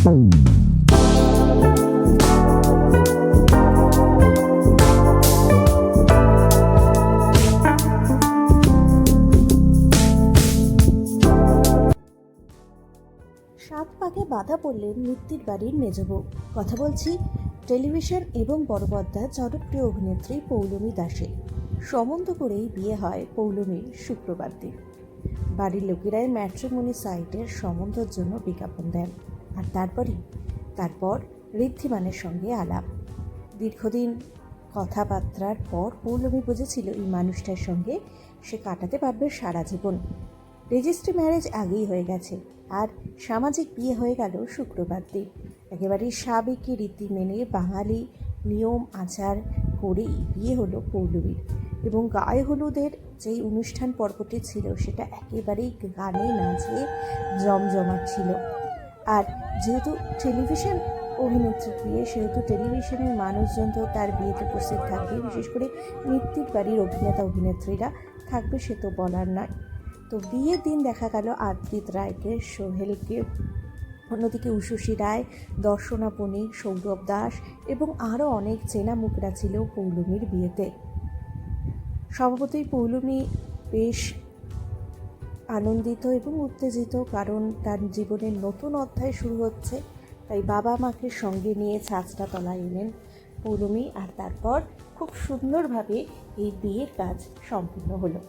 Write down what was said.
সাত পাকে বাধা পড়লেন মৃত্যুর বাড়ির মেজবউ। কথা বলছি টেলিভিশন এবং বড় পর্দার জনপ্রিয় অভিনেত্রী পৌলমী দাসে সম্বন্ধ করেই বিয়ে হয় পৌলমীর শুক্রবার দিন বাড়ির লোকেরাই ম্যাট্রিমনি সাইটের সম্বন্ধের জন্য বিজ্ঞাপন দেন। আর তারপরই, তারপর ঋদ্ধিমানের সঙ্গে আলাপ। দীর্ঘদিন কথাবার্তার পর পৌলমী বুঝেছিল এই মানুষটার সঙ্গে সে কাটাতে পারবে সারা জীবন। রেজিস্ট্রি ম্যারেজ আগেই হয়ে গেছে আর সামাজিক বিয়ে হয়ে গেল শুক্রবার দিন। একেবারে সাবেকি রীতি মেনে বাঙালি নিয়ম, আচার করেই বিয়ে হলো পৌলমীর এবং গায়ে হলুদের যেই অনুষ্ঠান পর্বটি ছিল সেটা একেবারেই গানে নাচে জমজমাট ছিল। আর যেহেতু টেলিভিশন অভিনেত্রী বিয়ে সেহেতু টেলিভিশনের মানুষজন তো তার বিয়েতে উপস্থিত থাকবে। বিশেষ করে মৃত্যুর বাড়ির অভিনেতা, অভিনেত্রীরা থাকবে সে তো বলার নয়। তো বিয়ের দিন দেখা গেল আদ্রিত রায়কে, সোহেলকে, অন্যদিকে উষসী রায়, দর্শনা বণিক সৌরভ দাস এবং আরও অনেক চেনা মুখরা ছিল পৌলমীর বিয়েতে। স্বভাবতই পৌলমী বেশ আনন্দিত এবং উত্তেজিত, কারণ তার জীবনের নতুন অধ্যায় শুরু হচ্ছে। তাই বাবা মাকে সঙ্গে নিয়ে ছাঁচটা তলায় এলেন পৌরমী আর তারপর খুব সুন্দরভাবে এই বিয়ের কাজ সম্পূর্ণ হলো।